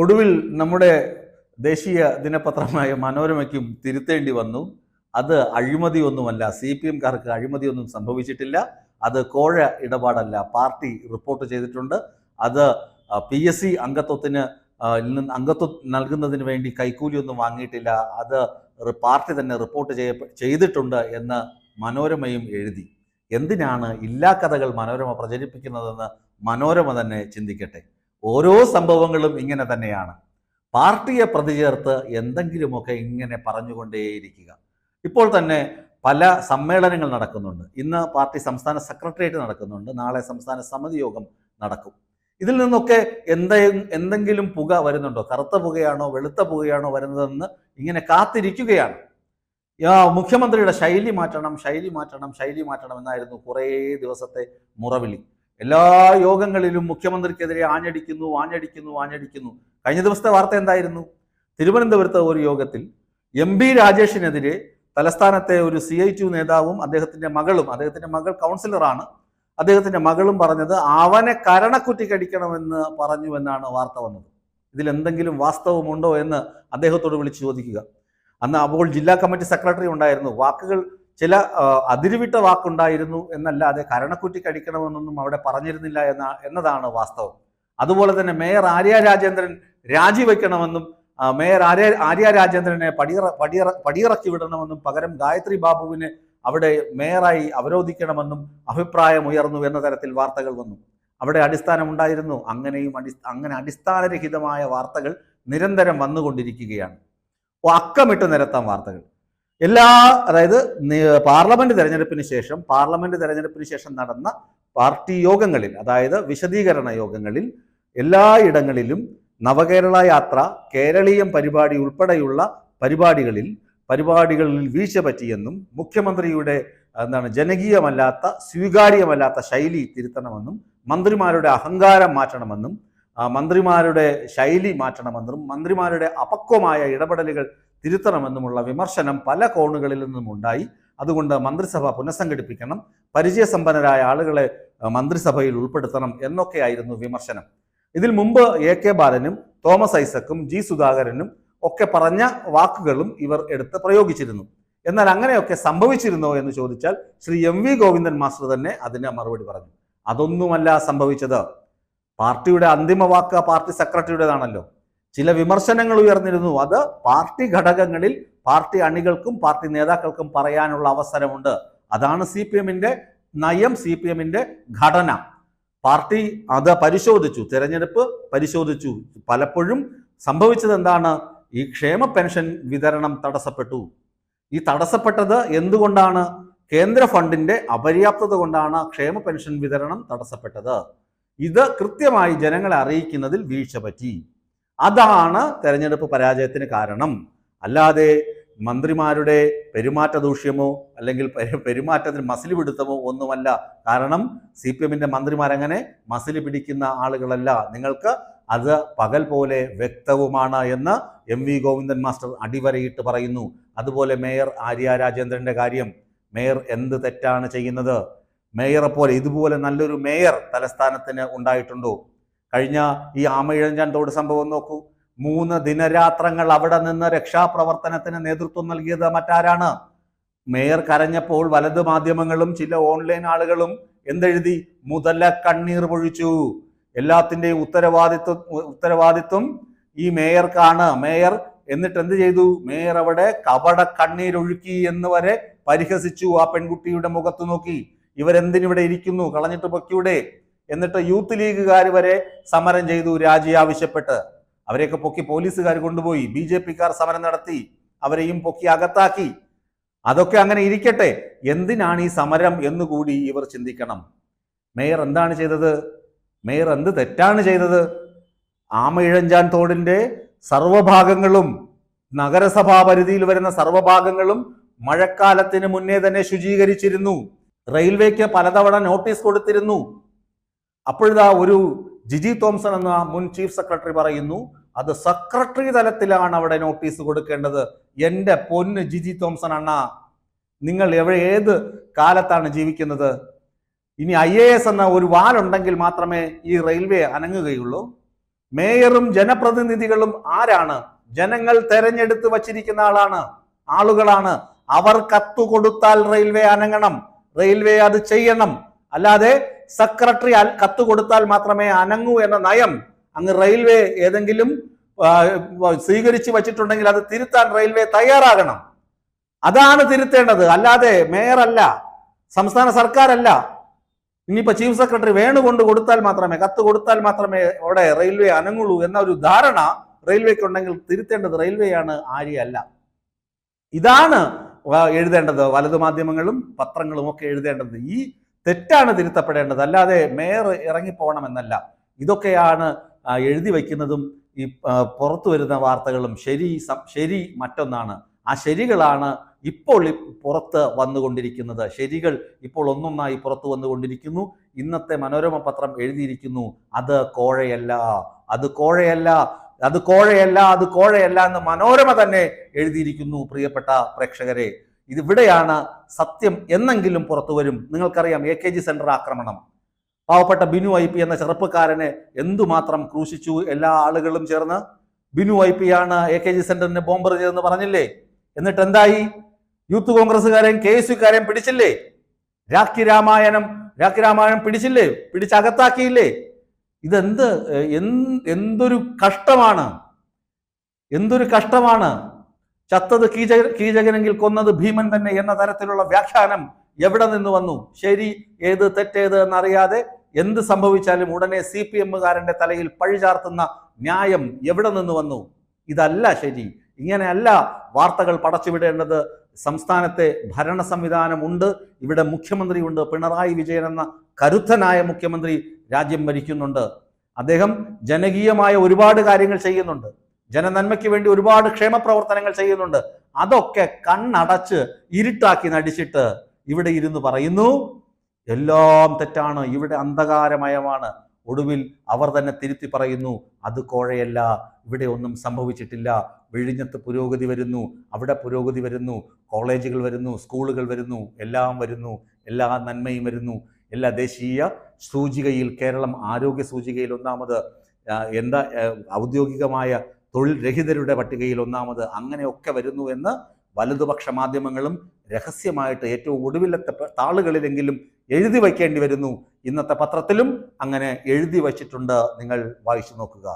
ഒടുവിൽ നമ്മുടെ ദേശീയ ദിനപത്രമായ മനോരമയ്ക്കും തിരുത്തേണ്ടി വന്നു. അത് അഴിമതി ഒന്നുമല്ല സി പി എംകാർക്ക് അഴിമതിയൊന്നും സംഭവിച്ചിട്ടില്ല. അത് കോഴ ഇടപാടല്ല. പാർട്ടി റിപ്പോർട്ട് ചെയ്തിട്ടുണ്ട്. അത് പി എസ് സി അംഗത്വത്തിന് അംഗത്വം നൽകുന്നതിന് വേണ്ടി കൈക്കൂലിയൊന്നും വാങ്ങിയിട്ടില്ല. അത് പാർട്ടി തന്നെ റിപ്പോർട്ട് ചെയ്യ ചെയ്തിട്ടുണ്ട് എന്ന് മനോരമയും എഴുതി. എന്തിനാണ് ഇല്ലാ കഥകൾ മനോരമ പ്രചരിപ്പിക്കുന്നതെന്ന് മനോരമ തന്നെ ചിന്തിക്കട്ടെ. ഓരോ സംഭവങ്ങളും ഇങ്ങനെ തന്നെയാണ്. പാർട്ടിയെ പ്രതി ചേർത്ത് എന്തെങ്കിലുമൊക്കെ ഇങ്ങനെ പറഞ്ഞുകൊണ്ടേയിരിക്കുക. ഇപ്പോൾ തന്നെ പല സമ്മേളനങ്ങൾ നടക്കുന്നുണ്ട്. ഇന്ന് പാർട്ടി സംസ്ഥാന സെക്രട്ടേറിയറ്റ് നടക്കുന്നുണ്ട്. നാളെ സംസ്ഥാന സമിതി യോഗം നടക്കും. ഇതിൽ നിന്നൊക്കെ എന്തെ എന്തെങ്കിലും പുക വരുന്നുണ്ടോ? കറുത്ത പുകയാണോ? വെളുത്ത പുകയാണോ വരുന്നതെന്ന് ഇങ്ങനെ കാത്തിരിക്കുകയാണ്. മുഖ്യമന്ത്രിയുടെ ശൈലി മാറ്റണം ശൈലി മാറ്റണം ശൈലി മാറ്റണം എന്നായിരുന്നു കുറേ ദിവസത്തെ മുറവിളി. എല്ലാ യോഗങ്ങളിലും മുഖ്യമന്ത്രിക്കെതിരെ ആഞ്ഞടിക്കുന്നു ആഞ്ഞടിക്കുന്നു ആഞ്ഞടിക്കുന്നു. കഴിഞ്ഞ ദിവസത്തെ വാർത്ത എന്തായിരുന്നു? തിരുവനന്തപുരത്തെ ഒരു യോഗത്തിൽ എം ബി രാജേഷിനെതിരെ തലസ്ഥാനത്തെ ഒരു സി ഐ ടു നേതാവും അദ്ദേഹത്തിന്റെ മകളും അദ്ദേഹത്തിന്റെ മകൾ കൗൺസിലറാണ് അദ്ദേഹത്തിന്റെ മകളും പറഞ്ഞത് അവനെ കരണക്കുറ്റി കടിക്കണമെന്ന് പറഞ്ഞു എന്നാണ് വാർത്ത വന്നത്. ഇതിൽ എന്തെങ്കിലും വാസ്തവമുണ്ടോ എന്ന് അദ്ദേഹത്തോട് വിളിച്ചു ചോദിക്കുക. അന്ന് അപ്പോൾ ജില്ലാ കമ്മിറ്റി സെക്രട്ടറി ഉണ്ടായിരുന്നു. വാക്കുകൾ ചില അതിരുവിട്ട വാക്കുണ്ടായിരുന്നു എന്നല്ലാതെ കരണക്കുറ്റി കടിക്കണമെന്നൊന്നും അവിടെ പറഞ്ഞിരുന്നില്ല എന്ന എന്നതാണ് വാസ്തവം. അതുപോലെ തന്നെ മേയർ ആര്യ രാജേന്ദ്രൻ രാജിവെക്കണമെന്നും മേയർ ആര്യ ആര്യ രാജേന്ദ്രനെ പടിയറ പടിയറ പടിയിറക്കി വിടണമെന്നും പകരം ഗായത്രി ബാബുവിനെ അവിടെ മേയറായി അവരോധിക്കണമെന്നും അഭിപ്രായമുയർന്നു എന്ന തരത്തിൽ വാർത്തകൾ വന്നു. അവിടെ അടിസ്ഥാനമുണ്ടായിരുന്നു അങ്ങനെയും അടി അങ്ങനെ അടിസ്ഥാനരഹിതമായ വാർത്തകൾ നിരന്തരം വന്നുകൊണ്ടിരിക്കുകയാണ്. അക്കമിട്ട് നിരത്താം വാർത്തകൾ. എല്ലാ അതായത് പാർലമെന്റ് തെരഞ്ഞെടുപ്പിന് ശേഷം പാർലമെന്റ് തെരഞ്ഞെടുപ്പിന് ശേഷം നടന്ന പാർട്ടി യോഗങ്ങളിൽ അതായത് വിശദീകരണ യോഗങ്ങളിൽ എല്ലായിടങ്ങളിലും നവകേരള യാത്ര കേരളീയം പരിപാടി ഉൾപ്പെടെയുള്ള പരിപാടികളിൽ പരിപാടികളിൽ വീഴ്ച പറ്റിയെന്നും മുഖ്യമന്ത്രിയുടെ എന്താണ് ജനകീയമല്ലാത്ത സ്വീകാര്യമല്ലാത്ത ശൈലി തിരുത്തണമെന്നും മന്ത്രിമാരുടെ അഹങ്കാരം മാറ്റണമെന്നും മന്ത്രിമാരുടെ ശൈലി മാറ്റണമെന്നും മന്ത്രിമാരുടെ അപക്വമായ ഇടപെടലുകൾ തിരുത്തണമെന്നുമുള്ള വിമർശനം പല കോണുകളിൽ നിന്നും ഉണ്ടായി അതുകൊണ്ട് മന്ത്രിസഭ പുനഃസംഘടിപ്പിക്കണം. പരിചയസമ്പന്നരായ ആളുകളെ മന്ത്രിസഭയിൽ ഉൾപ്പെടുത്തണം എന്നൊക്കെയായിരുന്നു വിമർശനം. ഇതിൽ മുമ്പ് എ കെ ബാലനും തോമസ് ഐസക്കും ജി സുധാകരനും ഒക്കെ പറഞ്ഞ വാക്കുകളും ഇവർ എടുത്ത് പ്രയോഗിച്ചിരുന്നു. എന്നാൽ അങ്ങനെയൊക്കെ സംഭവിച്ചിരുന്നോ എന്ന് ചോദിച്ചാൽ Shri M V Govindan master തന്നെ അതിന് മറുപടി പറഞ്ഞു. അതൊന്നുമല്ല സംഭവിച്ചത്. പാർട്ടിയുടെ അന്തിമ വാക്ക് പാർട്ടി സെക്രട്ടറിയുടേതാണല്ലോ. ചില വിമർശനങ്ങൾ ഉയർന്നിരുന്നു. അത് പാർട്ടി ഘടകങ്ങളിൽ പാർട്ടി അണികൾക്കും പാർട്ടി നേതാക്കൾക്കും പറയാനുള്ള അവസരമുണ്ട്. അതാണ് സി പി എമ്മിന്റെ നയം സി പി എമ്മിന്റെ ഘടന. പാർട്ടി അത് പരിശോധിച്ചു തിരഞ്ഞെടുപ്പ് പരിശോധിച്ചു. പലപ്പോഴും സംഭവിച്ചത് എന്താണ് ഈ ക്ഷേമ പെൻഷൻ വിതരണം തടസ്സപ്പെട്ടു. ഈ തടസ്സപ്പെട്ടത് എന്തുകൊണ്ടാണ്? കേന്ദ്ര ഫണ്ടിന്റെ അപര്യാപ്തത കൊണ്ടാണ് ക്ഷേമ പെൻഷൻ വിതരണം തടസ്സപ്പെട്ടത്. ഇത് കൃത്യമായി ജനങ്ങളെ അറിയിക്കുന്നതിൽ വീഴ്ച പറ്റി. അതാണ് തെരഞ്ഞെടുപ്പ് പരാജയത്തിന് കാരണം. അല്ലാതെ മന്ത്രിമാരുടെ പെരുമാറ്റ ദൂഷ്യമോ അല്ലെങ്കിൽ പെരു- പെരുമാറ്റത്തിന് മസിൽ പിടുത്തമോ ഒന്നുമല്ല കാരണം സി പി എമ്മിന്റെ മന്ത്രിമാരങ്ങനെ മസിൽ പിടിക്കുന്ന ആളുകളല്ല. നിങ്ങൾക്ക് അത് പകൽ പോലെ വ്യക്തവുമാണ് എന്ന് എം വി ഗോവിന്ദൻ മാസ്റ്റർ അടിവരയിട്ട് പറയുന്നു. അതുപോലെ മേയർ ആര്യ രാജേന്ദ്രന്റെ കാര്യം. മേയർ എന്ത് തെറ്റാണ് ചെയ്യുന്നത്? മേയറെ പോലെ ഇതുപോലെ നല്ലൊരു മേയർ തലസ്ഥാനത്തിന് ഉണ്ടായിട്ടുണ്ടോ? കഴിഞ്ഞ ഈ ആമയിഴഞ്ചാൻ തോട് സംഭവം നോക്കൂ. മൂന്ന് ദിനരാത്രങ്ങൾ അവിടെ നിന്ന് രക്ഷാപ്രവർത്തനത്തിന് നേതൃത്വം നൽകിയത് മറ്റാരാണ്? മേയർ കരഞ്ഞപ്പോൾ വലത് മാധ്യമങ്ങളും ചില ഓൺലൈൻ ആളുകളും എന്തെഴുതി? മുതല കണ്ണീർ പൊഴിച്ചു. എല്ലാത്തിന്റെയും ഉത്തരവാദിത്വം ഉത്തരവാദിത്വം ഈ മേയർക്കാണ്. മേയർ എന്നിട്ട് എന്ത് ചെയ്തു? മേയർ അവിടെ കപട കണ്ണീരൊഴുക്കി എന്ന് വരെ പരിഹസിച്ചു ആ പെൺകുട്ടിയുടെ മുഖത്ത് നോക്കി. ഇവരെന്തിനിവിടെ ഇരിക്കുന്നു? കളഞ്ഞിട്ട് പൊക്കിയുടെ എന്നിട്ട് യൂത്ത് ലീഗുകാർ വരെ സമരം ചെയ്തു രാജി ആവശ്യപ്പെട്ട്. അവരെയൊക്കെ പൊക്കി പോലീസുകാർ കൊണ്ടുപോയി. ബി ജെ പിക്കാർ സമരം നടത്തി. അവരെയും പൊക്കി അകത്താക്കി. അതൊക്കെ അങ്ങനെ ഇരിക്കട്ടെ. എന്തിനാണ് ഈ സമരം എന്നുകൂടി ഇവർ ചിന്തിക്കണം. മേയർ എന്താണ് ചെയ്തത്? മേയർ എന്ത് തെറ്റാണ് ചെയ്തത്? ആമയിഴഞ്ചാൻ തോടിന്റെ സർവഭാഗങ്ങളും നഗരസഭാ പരിധിയിൽ വരുന്ന സർവഭാഗങ്ങളും മഴക്കാലത്തിന് മുന്നേ തന്നെ ശുചീകരിച്ചിരുന്നു. റെയിൽവേക്ക് പലതവണ നോട്ടീസ് കൊടുത്തിരുന്നു. അപ്പോഴിതാ ഒരു ജിജി തോംസൺ എന്ന മുൻ ചീഫ് സെക്രട്ടറി പറയുന്നു അത് സെക്രട്ടറി തലത്തിലാണ് അവിടെ നോട്ടീസ് കൊടുക്കേണ്ടത്. എന്റെ പൊന്ന് ജിജി തോംസൺ അണ്ണ നിങ്ങൾ എവിടെ ഏത് കാലത്താണ് ജീവിക്കുന്നത്? ഇനി ഐ എ എസ് എന്ന ഒരു വാലുണ്ടെങ്കിൽ മാത്രമേ ഈ റെയിൽവേ അനങ്ങുകയുള്ളൂ. മേയറും ജനപ്രതിനിധികളും ആരാണ്? ജനങ്ങൾ തെരഞ്ഞെടുത്ത് വച്ചിരിക്കുന്ന ആളാണ് ആളുകളാണ്. അവർ കത്തു കൊടുത്താൽ റെയിൽവേ അനങ്ങണം. റെയിൽവേ അത് ചെയ്യണം. അല്ലാതെ സെക്രട്ടറി കത്ത് കൊടുത്താൽ മാത്രമേ അനങ്ങൂ എന്ന നയം അങ്ങ് റെയിൽവേ ഏതെങ്കിലും സ്വീകരിച്ചു വച്ചിട്ടുണ്ടെങ്കിൽ അത് തിരുത്താൻ റെയിൽവേ തയ്യാറാകണം. അതാണ് തിരുത്തേണ്ടത്. അല്ലാതെ മേയറല്ല സംസ്ഥാന സർക്കാരല്ല. ഇനിയിപ്പോ ചീഫ് സെക്രട്ടറി വേണു കൊണ്ട് കൊടുത്താൽ മാത്രമേ കത്ത് കൊടുത്താൽ മാത്രമേ അവിടെ റെയിൽവേ അനങ്ങുള്ളൂ എന്ന ഒരു ധാരണ റെയിൽവേക്ക് ഉണ്ടെങ്കിൽ തിരുത്തേണ്ടത് റെയിൽവേയാണ് ആര്യല്ല ഇതാണ് എഴുതേണ്ടത്. വലതു മാധ്യമങ്ങളും പത്രങ്ങളും ഒക്കെ എഴുതേണ്ടത്. ഈ തെറ്റാണ് തിരുത്തപ്പെടേണ്ടത്. അല്ലാതെ മേയർ ഇറങ്ങിപ്പോകണമെന്നല്ല. ഇതൊക്കെയാണ് എഴുതി വയ്ക്കുന്നതും ഈ പുറത്തു വരുന്ന വാർത്തകളും ശരി ശരി മറ്റൊന്നാണ്. ആ ശരികളാണ് ഇപ്പോൾ പുറത്ത് വന്നുകൊണ്ടിരിക്കുന്നത്. ശരികൾ ഇപ്പോൾ ഒന്നൊന്നായി പുറത്തു വന്നുകൊണ്ടിരിക്കുന്നു. ഇന്നത്തെ മനോരമ പത്രം എഴുതിയിരിക്കുന്നു. അത് കോഴയല്ല. അത് കോഴയല്ല. അത് കോഴയല്ല. അത് കോഴയല്ല എന്ന് മനോരമ തന്നെ എഴുതിയിരിക്കുന്നു പ്രിയപ്പെട്ട പ്രേക്ഷകരെ. ഇതിവിടെയാണ് സത്യം എന്നെങ്കിലും പുറത്തു വരും. നിങ്ങൾക്കറിയാം എ കെ ജി സെന്റർ ആക്രമണം. പാവപ്പെട്ട ബിനു ഐ പി എന്ന ചെറുപ്പക്കാരനെ എന്തുമാത്രം ക്രൂശിച്ചു? എല്ലാ ആളുകളും ചേർന്ന് ബിനു ഐ പി ആണ് എ കെ ജി സെന്ററിന് ബോംബർ ചെയ്തെന്ന് പറഞ്ഞില്ലേ? എന്നിട്ട് എന്തായി? യൂത്ത് കോൺഗ്രസ്സുകാരെയും കെ എസ് യുക്കാരെയും പിടിച്ചില്ലേ? രാഖി രാമായണം രാഖി രാമായണം പിടിച്ചില്ലേ? പിടിച്ചകത്താക്കിയില്ലേ? ഇതെന്ത് എന്തൊരു കഷ്ടമാണ്. എന്തൊരു കഷ്ടമാണ്. ചത്തത് കീചക കീചകനെങ്കിൽ കൊന്നത് ഭീമൻ തന്നെ എന്ന തരത്തിലുള്ള വ്യാഖ്യാനം എവിടെ നിന്ന് വന്നു? ശരി ഏത് തെറ്റേത് എന്നറിയാതെ എന്ത് സംഭവിച്ചാലും ഉടനെ സി പി എമ്മുകാരന്റെ തലയിൽ പഴിചാർത്തുന്ന ന്യായം എവിടെ നിന്ന് വന്നു? ഇതല്ല ശരി. ഇങ്ങനെയല്ല വാർത്തകൾ പടച്ചുവിടേണ്ടത്. സംസ്ഥാനത്തെ ഭരണ സംവിധാനമുണ്ട്. ഇവിടെ മുഖ്യമന്ത്രിയുണ്ട്. പിണറായി വിജയൻ എന്ന കരുത്തനായ മുഖ്യമന്ത്രി രാജ്യം ഭരിക്കുന്നുണ്ട്. അദ്ദേഹം ജനകീയമായ ഒരുപാട് കാര്യങ്ങൾ ചെയ്യുന്നുണ്ട്. ജനനന്മയ്ക്ക് വേണ്ടി ഒരുപാട് ക്ഷേമപ്രവർത്തനങ്ങൾ ചെയ്യുന്നുണ്ട്. അതൊക്കെ കണ്ണടച്ച് ഇരുട്ടാക്കി നടിച്ചിട്ട് ഇവിടെ ഇരുന്ന് പറയുന്നു എല്ലാം തെറ്റാണ്. ഇവിടെ അന്ധകാരമയമാണ്. ഒടുവിൽ അവർ തന്നെ തിരുത്തി പറയുന്നു അത് കോഴയല്ല. ഇവിടെ ഒന്നും സംഭവിച്ചിട്ടില്ല. വിഴിഞ്ഞത്ത് പുരോഗതി വരുന്നു. അവിടെ പുരോഗതി വരുന്നു. കോളേജുകൾ വരുന്നു. സ്കൂളുകൾ വരുന്നു. എല്ലാം വരുന്നു. എല്ലാ നന്മയും വരുന്നു. എല്ലാ ദേശീയ സൂചികയിൽ കേരളം ആരോഗ്യ സൂചികയിൽ ഒന്നാമത് എന്താ ഔദ്യോഗികമായ തൊഴിൽ രഹിതരുടെ പട്ടികയിൽ ഒന്നാമത് അങ്ങനെയൊക്കെ വരുന്നു എന്ന് വലതുപക്ഷ മാധ്യമങ്ങളും രഹസ്യമായിട്ട് ഏറ്റവും ഒടുവിലത്തെ താളുകളിലെങ്കിലും എഴുതി വയ്ക്കേണ്ടി വരുന്നു. ഇന്നത്തെ പത്രത്തിലും അങ്ങനെ എഴുതി വച്ചിട്ടുണ്ട്. നിങ്ങൾ വായിച്ചു നോക്കുക.